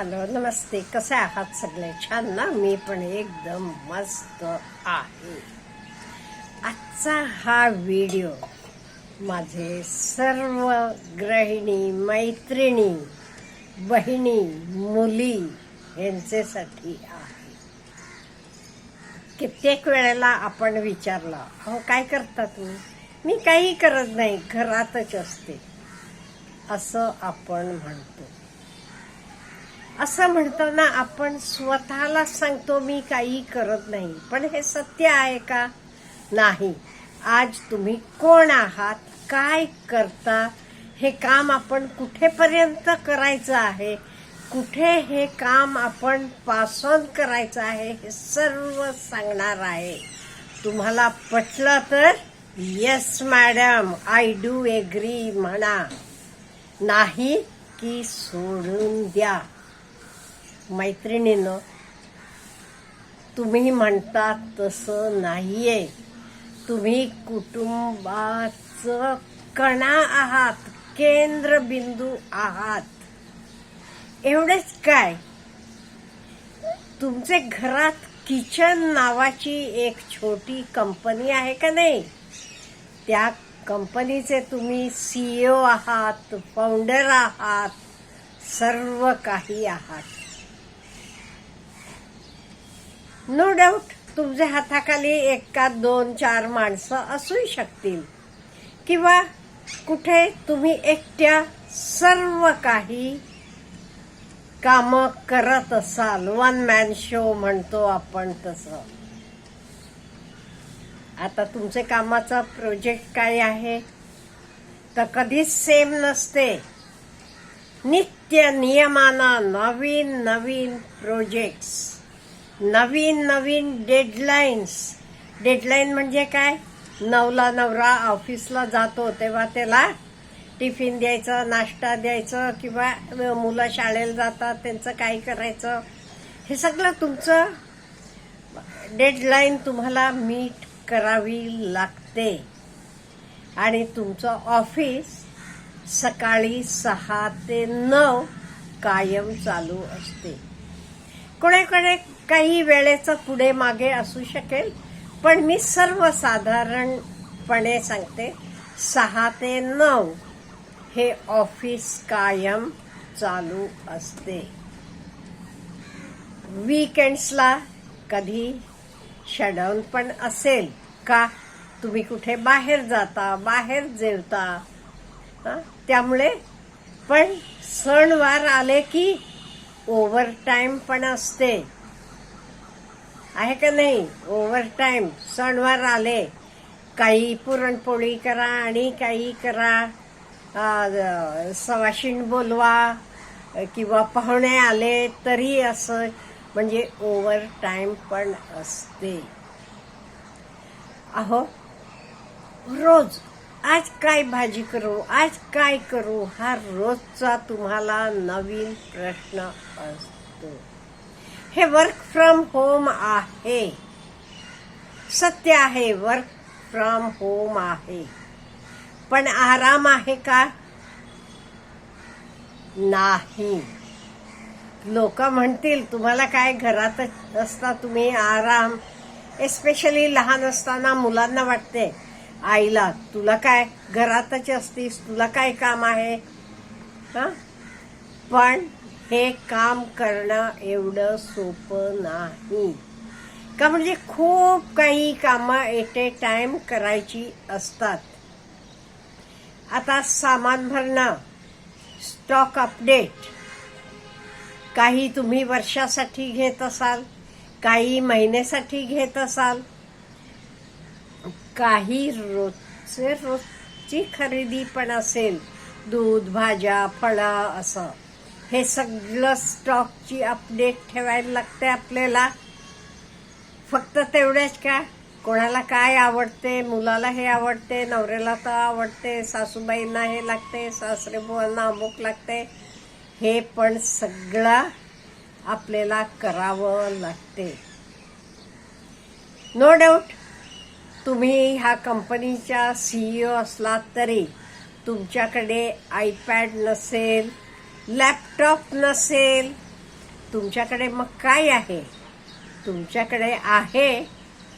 Hello नमस्ते. कसे आहात सगळे? छान ना? मी पण एकदम मस्त आहे. आजचा हा व्हिडिओ माझे सर्व गृहिणी मैत्रिणी बहिणी मुली यांच्यासाठी आहे. कित्येक वेळेला आपण विचारलं अहो काय करता तुम्ही मी काही करत नाही घरातच असते. असं आपण म्हणतो. असं म्हणताना आपण स्वतःला सांगतो मी काही करत नाही. पण हे सत्य आहे का? नाही. आज तुम्ही कोण आहात? काय करता? हे काम आपण कुठेपर्यंत करायचं आहे? कुठे हे काम आपण पास ऑन करायचं आहे? हे सर्व सांगणार आहे. तुम्हाला पटलं तर yes madam I do agree म्हणा. नाही की सोडून द्या. मैत्रिणीनं तुम्ही म्हणता तसं नाही आहे तुम्ही कुटुंबाचं कणा आहात केंद्रबिंदू आहात. एवढेच काय? तुमचे घरात किचन नावाची एक छोटी कंपनी आहे का नाही? त्या कंपनीचे तुम्ही सीईओ आहात फाउंडर आहात सर्व काही आहात. नो डाऊट तुमच्या हाताखाली एका दोन चार माणसं असू शकतील. किंवा कुठे तुम्ही एकट्या सर्व काही काम करत असाल. वन मॅन शो म्हणतो आपण तसं. आता तुमचे कामाचा प्रोजेक्ट काय आहे? तर कधीच सेम नसते. नित्य नियमानं नवीन नवीन प्रोजेक्ट्स नवीन नवीन डेडलाईन्स डेडलाईन म्हणजे काय? नवला नवरा ऑफिसला जातो तेव्हा त्याला टिफिन द्यायचं नाश्ता द्यायचं किंवा मुलं शाळेला जातात त्यांचं काय करायचं? हे सगळं तुमचं डेडलाईन तुम्हाला मीट करावी लागते. आणि तुमचं ऑफिस सकाळी सहा ते नऊ कायम चालू असते. कोणाकडे काही वेळेचं पुढे मागे असू शकेल पण मी सर्वसाधारणपणे सांगते सहा ते नऊ हे ऑफिस कायम चालू असते. वीकेंड्सला कधी शटडाऊन पण असेल का? तुम्ही कुठे बाहेर जाता बाहेर जेवता? त्यामुळे पण सणवार आले की ओव्हर टाइम पण असते. आहे का नाही? ओव्हर टाइम सणवार आले. काही पुरणपोळी करा आणि काही करा. सवाशीण बोलवा किंवा पाहुणे आले तरी असं म्हणजे ओव्हर टाइम पण असते. अहो रोज आज काय भाजी करू? आज काय करू? हा रोजचा तुम्हाला नवीन प्रश्न असतो. हे वर्क फ्रॉम होम आहे. सत्य आहे वर्क फ्रॉम होम आहे. पण आराम आहे का? नाही. लोक म्हणतील तुम्हाला काय घरातच असता तुम्ही आराम? एस्पेशली लहान असताना मुलांना वाटते आईला तुला काय घरातच असतीस? तुला काय काम आहे? हा? पण हे काम करणं एवढं सोपं नाही. का म्हणजे खूप काही कामं एट ए टाइम करायची असतात. आता सामान भरणं स्टॉक अपडेट काही तुम्ही वर्षासाठी घेत असाल काही महिन्यासाठी घेत असाल काही रोजचे रोजची खरेदी पण असेल. दूध भाज्या फळं असं. हे सगळं स्टॉकची अपडेट ठेवायला लागते आपल्याला. फक्त तेवढ्याच का? कोणाला काय आवडते? मुलाला हे आवडते नवऱ्याला तर आवडते सासूबाईंना हे लागते सासरेबुवांना अमुक लागते. हे पण सगळं आपल्याला करावं लागते. नो डाऊट तुम्ही ह्या कंपनीच्या सीईओ असलात तरी तुमच्याकडे आयपॅड नसेल लॅपटॉप नसेल तुमच्याकडे मग काय आहे? तुमच्याकडे आहे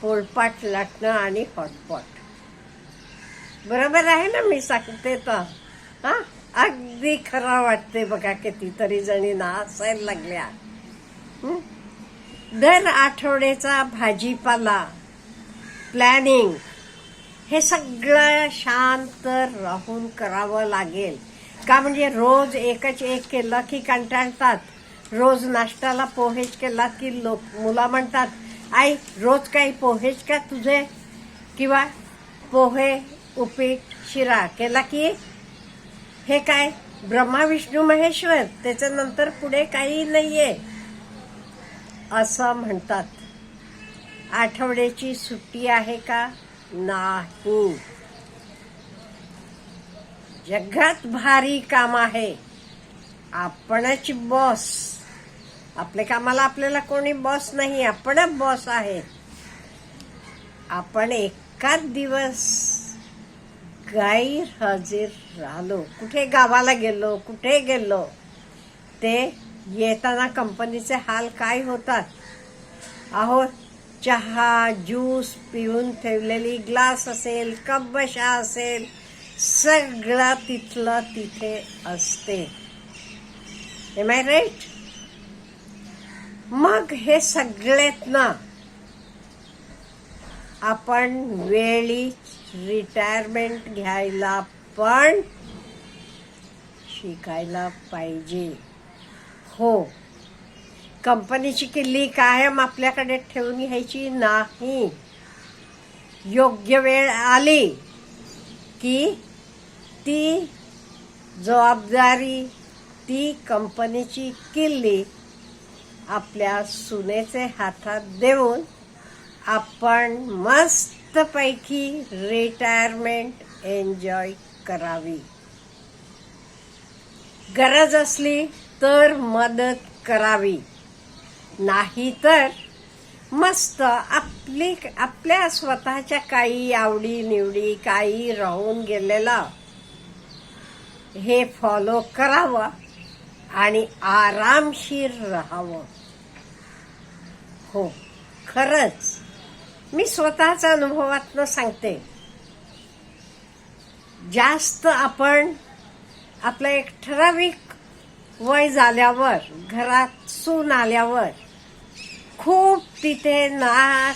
पोळपाट लाटणं आणि हॉटपॉट. बरोबर आहे ना मी सांगते तर? हा? अगदी खरा वाटते बघा कितीतरी जणी ना असायला लागल्या दर आठवड्याचा भाजीपाला प्लॅनिंग हे सगळं शांत राहून करावं लागेल. का म्हणजे रोज एकच एक केलं की कंटाळतात. रोज नाश्त्याला पोहेच केला की लोक मुलं म्हणतात आई रोज काही पोहेच का तुझे? किंवा पोहे उपीट शिरा केला की? हे काय? ब्रह्मा विष्णू महेश्वर त्याच्यानंतर पुढे काही नाहीये. असं म्हणतात. आठवड्याची सुट्टी आहे का? नाही. जगात भारी काम आहे. आपणच बॉस. आपल्या कामाला आपल्याला कोणी बॉस नाही आपणच बॉस आहे. आपण एकाच दिवस गैरहजर राहिलो. कुठे गावाला गेलो कुठे गेलो ते येताना कंपनीचे हाल काय होतात? आहोत चहा ज्यूस पिऊन ठेवलेली ग्लास असेल कप बशा असेल सगळं तिथलं तिथे असते. एम आय राईट मग हे सगळेत ना आपण वेळी रिटायरमेंट घ्यायला पण शिकायला पाहिजे. हो. कंपनीची किल्ली कायम आपल्याकडे ठेवून घ्यायची नाही. योग्य वेळ आली की ती जबाबदारी ती कंपनीची किल्ली आपल्या सुनेचे हातात देऊन आपण मस्तपैकी रिटायरमेंट एन्जॉय करावी. गरज असली तर मदत करावी. नाही तर मस्त आपली आपल्या स्वतःच्या काही आवडी निवडी काही राहून गेलेलं हे फॉलो करावं आणि आरामशीर राहावं. हो खरंच. मी स्वतःच्या अनुभवातनं सांगते. जास्त आपण आपलं एक ठराविक वय झाल्यावर घरात सून आल्यावर खूप तिथे ना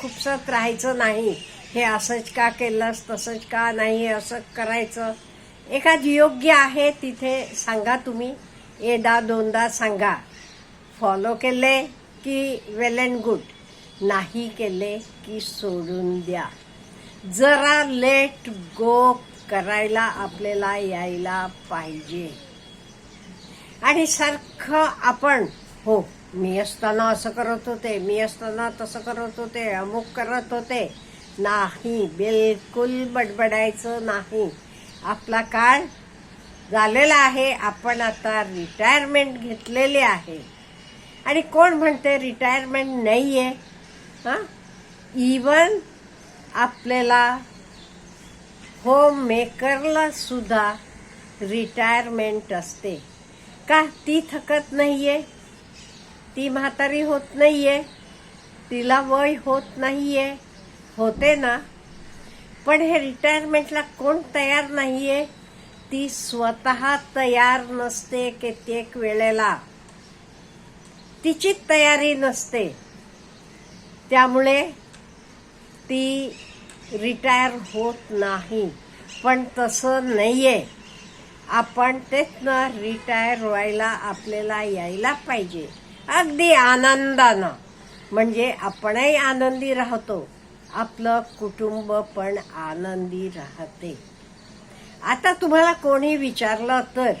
खुपसत राहायचं नाही. हे असंच का केलंस तसंच का नाही असं करायचं? एखाद योग्य आहे तिथे सांगा तुम्ही. एकदा दोनदा सांगा. फॉलो केले की वेल अँड गुड नाही केले की सोडून द्या. जरा लेट गो करायला आपल्याला यायला पाहिजे. आणि सारखं आपण हो मी असताना असं करत होते मी असताना तसं करत होते अमुक करत होते. नाही बिलकुल बडबडायचं नाही. आपला काळ झालेला आहे आपण आता रिटायरमेंट घेतलेली आहे. आणि कोण म्हणते रिटायरमेंट नाही आहे हां? इवन आपल्याला होम मेकरला सुद्धा रिटायरमेंट असते. का? ती थकत नाही आहे ती म्हातारी होत नाहीये. तिला वय होत नाहीये. होते ना. पण हे रिटायरमेंटला कोण तयार नाहीये? ती स्वतः तयार नसते कित्येक वेळेला. तिची तयारी नसते. त्यामुळे ती रिटायर होत नाही. पण तसं नाहीये. आपण तेच ना रिटायर व्हायला आपल्याला यायला पाहिजे. अगदी आनंदानं. म्हणजे आपणही आनंदी राहतो. आपलं कुटुंब पण आनंदी राहते. आता तुम्हाला कोणी विचारलं तर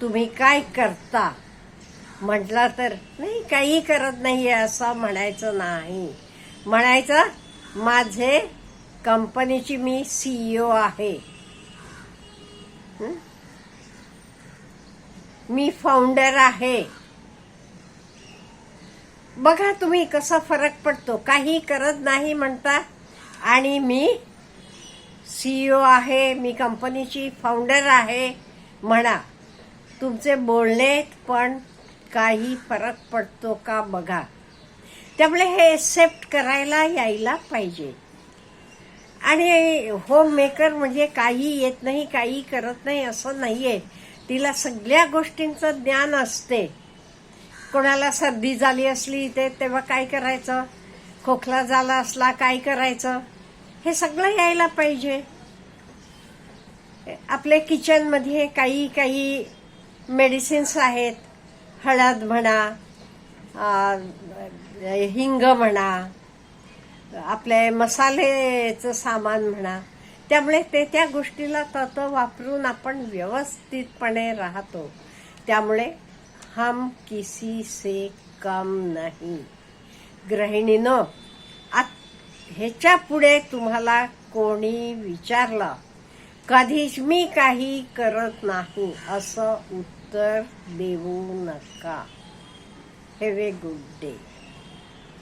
तुम्ही काय करता? म्हटला तर नाही काही करत नाही असं म्हणायचं नाही. म्हणायचं माझे कंपनीची मी सीईओ आहे. मी फाउंडर आहे. बघा तुम्ही कसा फरक पडतो. काही करत नाही म्हणता. आणि मी सीईओ आहे मी कंपनीची फाउंडर आहे म्हणा. तुमचे बोलणे पण काही फरक पडतो का बघा. त्यामुळे हे एक्सेप्ट करायला यायला पाहिजे. आणि होम मेकर म्हणजे काही येत नाही काही करत नाही असं नाही आहे तिला सगळ्या गोष्टींचं ज्ञान असते. कोणाला सर्दी झाली असली ते तेव्हा काय करायचं? खोकला झाला असला काय करायचं? हे सगळं यायला पाहिजे. आपल्या किचनमध्ये काही काही मेडिसिन्स आहेत. हळद म्हणा हिंग म्हणा आपले मसालेचं सामान म्हणा. त्यामुळे ते त्या गोष्टीला तत्व वापरून आपण व्यवस्थितपणे राहतो. त्यामुळे हम किसी से कम नाही। गृहिणीनं ह्याच्या पुढे तुम्हाला कोणी विचारलं? कधीच मी काही करत नाही असं उत्तर देऊ नका. Have a good day